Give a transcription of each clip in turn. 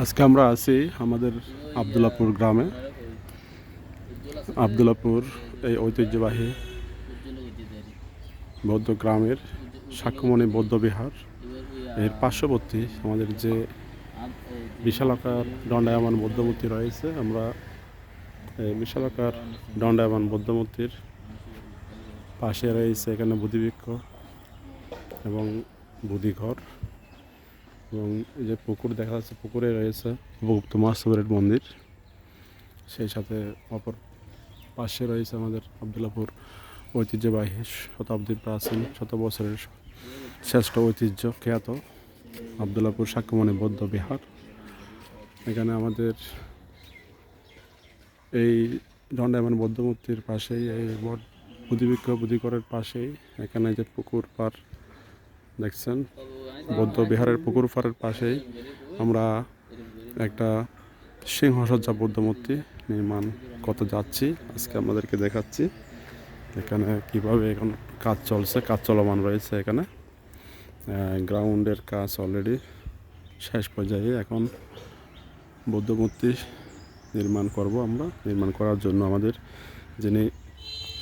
আজকে আমরা আছি আমাদের আবদুল্লাপুর গ্রামে। আবদুল্লাপুর এই ঐতিহ্যবাহী বৌদ্ধ গ্রামের সাক্ষ্যমণি বৌদ্ধ বিহার। এর পার্শ্ববর্তী আমাদের যে বিশালাকার দণ্ডায়মান বৌদ্ধমূর্তি রয়েছে, আমরা এই বিশালাকার দণ্ডায়মান বৌদ্ধমূর্তির পাশে রয়েছে এখানে বুদ্ধিবৃক্ষ। এবং বুদ্ধিঘর এবং এই যে পুকুর দেখা যাচ্ছে, পুকুরে রয়েছে উপগুপ্ত মহাস্তবের মন্দির। সেই সাথে অপর পাশে রয়েছে আমাদের আবদুল্লাপুর ঐতিহ্যবাহী শতাব্দীর প্রাচীন শত বছরের শ্রেষ্ঠ ঐতিহ্য খ্যাত আবদুল্লাপুর সাক্ষ্যমণি বৌদ্ধ বিহার। এখানে আমাদের এই দণ্ডায়মান বৌদ্ধ মূর্তির পাশেই, এই বট বুদ্ধিবৃক্ষ বুদ্ধিকরের পাশেই এখানে যে পুকুর পার দেখছেন? বৌদ্ধ বিহারের পুকুর পাড়ের পাশেই আমরা একটা সিংহসজ্জা বৌদ্ধ মূর্তি নির্মাণ কত যাচ্ছি। আজকে আমাদেরকে দেখাচ্ছি এখানে কীভাবে এখন কাজ চলছে, কাজ চলমান রয়েছে এখানে। গ্রাউন্ডের কাজ অলরেডি শেষ পর্যায়ে। এখন বৌদ্ধ মূর্তি নির্মাণ করব আমরা। নির্মাণ করার জন্য আমাদের যিনি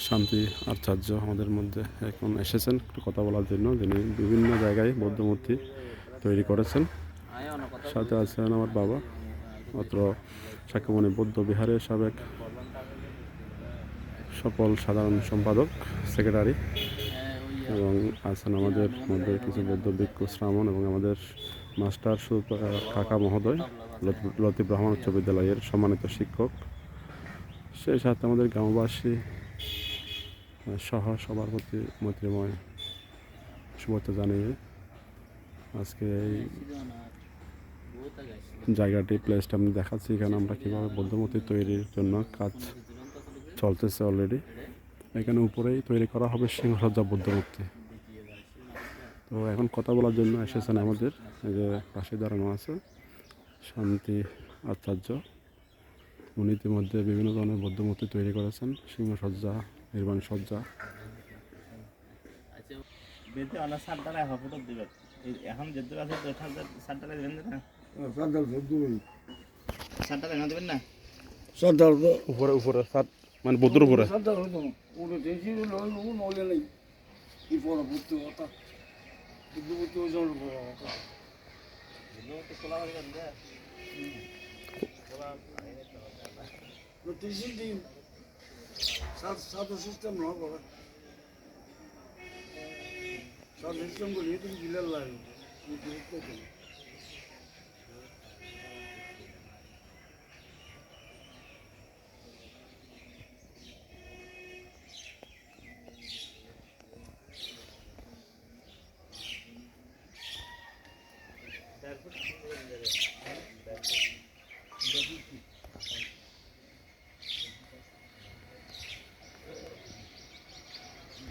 শান্তি আচার্য আমাদের মধ্যে এখন এসেছেন। একটু কথা বলার জন্য যিনি বিভিন্ন জায়গায় বৌদ্ধ মূর্তি তৈরি করেছেন। সাথে আছেন আমার বাবা, মাত্র সাক্ষ্যমণি বৌদ্ধ বিহারের সাবেক সফল সাধারণ সম্পাদক, সেক্রেটারি এবং আছেন আমাদের মধ্যে কিছু বৌদ্ধ ভিক্ষু শ্রাবণ এবং আমাদের মাস্টার কাকা মহোদয়, লতি- লতিফ রহমান উচ্চ বিদ্যালয়ের সম্মানিত শিক্ষক। সেই সাথে আমাদের গ্রামবাসী সহ সবার প্রতি মৈত্রীময় শুভেচ্ছা জানিয়ে আজকে এই জায়গাটি প্লেসটা আমি দেখাচ্ছি। এখানে আমরা কীভাবে বৌদ্ধমূর্তি তৈরির জন্য কাজ চলতেছে অলরেডি এখানে উপরেই তৈরি করা হবে সিংহসজ্জা বুদ্ধমূর্তি। তো এখন কথা বলার জন্য এসেছেন আমাদের যে পাশে দাঁড়ানো আছে শান্তি আচার্য। উনি ইতিমধ্যে বিভিন্ন ধরনের বৌদ্ধমূর্তি তৈরি করেছেন, সিংহসজ্জা নির্বাণ সজ্জা মানে সাত সাত সিস্টেম নয় করা সাত সিস্টেম করি তুমি গিলার লাগে